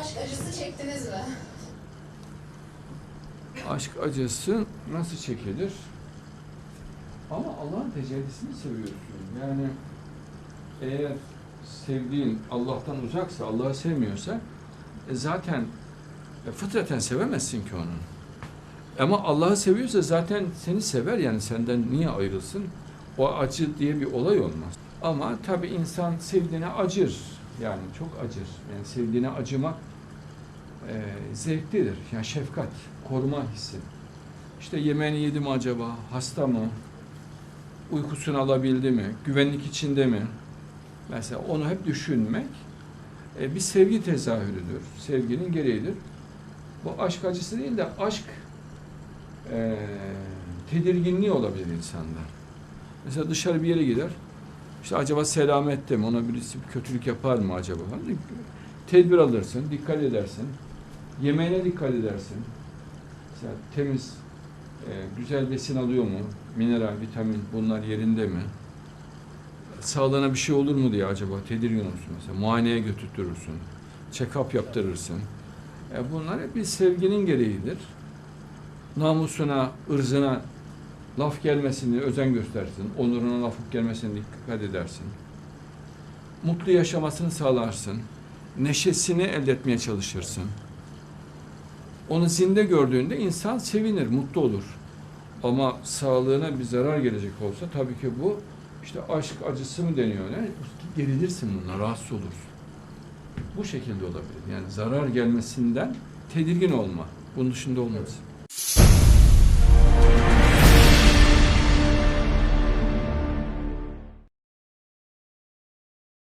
aşk acısı çektiniz mi? Aşk acısı nasıl çekilir? Ama Allah'ın tecellisini seviyorsun. Yani eğer sevdiğin Allah'tan uzaksa, Allah'ı sevmiyorsa e zaten e, fıtraten sevemezsin ki onu. Ama Allah'ı seviyorsa zaten seni sever yani senden niye ayrılsın? O acı diye bir olay olmaz. Ama tabii insan sevdiğine acır. Yani çok acır. Yani sevdiğine acımak e, zevklidir. Yani şefkat, koruma hissi. İşte yemeğini yedi mi acaba? Hasta mı? Uykusunu alabildi mi? Güvenlik içinde mi? Mesela onu hep düşünmek e, bir sevgi tezahürüdür. Sevginin gereğidir. Bu aşk acısı değil de aşk e, tedirginliği olabilir insanda. Mesela dışarı bir yere gider. İşte acaba selamette mi? Ona birisi bir kötülük yapar mı acaba? Hani Tedbir alırsın, dikkat edersin. Yemeğine dikkat edersin. Mesela temiz, e, güzel besin alıyor mu? Mineral, vitamin bunlar yerinde mi? Sağlığına bir şey olur mu diye acaba tedirgin olursun mesela. Muayeneye götürtürürsün. Check-up yaptırırsın. E, bunlar hep bir sevginin gereğidir. Namusuna, ırzına laf gelmesini özen göstersin. Onuruna laf gelmesine dikkat edersin. Mutlu yaşamasını sağlarsın. Neşesini elde etmeye çalışırsın. Onu zinde gördüğünde insan sevinir, mutlu olur. Ama sağlığına bir zarar gelecek olsa tabii ki bu işte aşk acısı mı deniyor ne? Gerilirsin bununla, rahatsız olursun. Bu şekilde olabilir. Yani zarar gelmesinden tedirgin olma. Bunun dışında olmaz.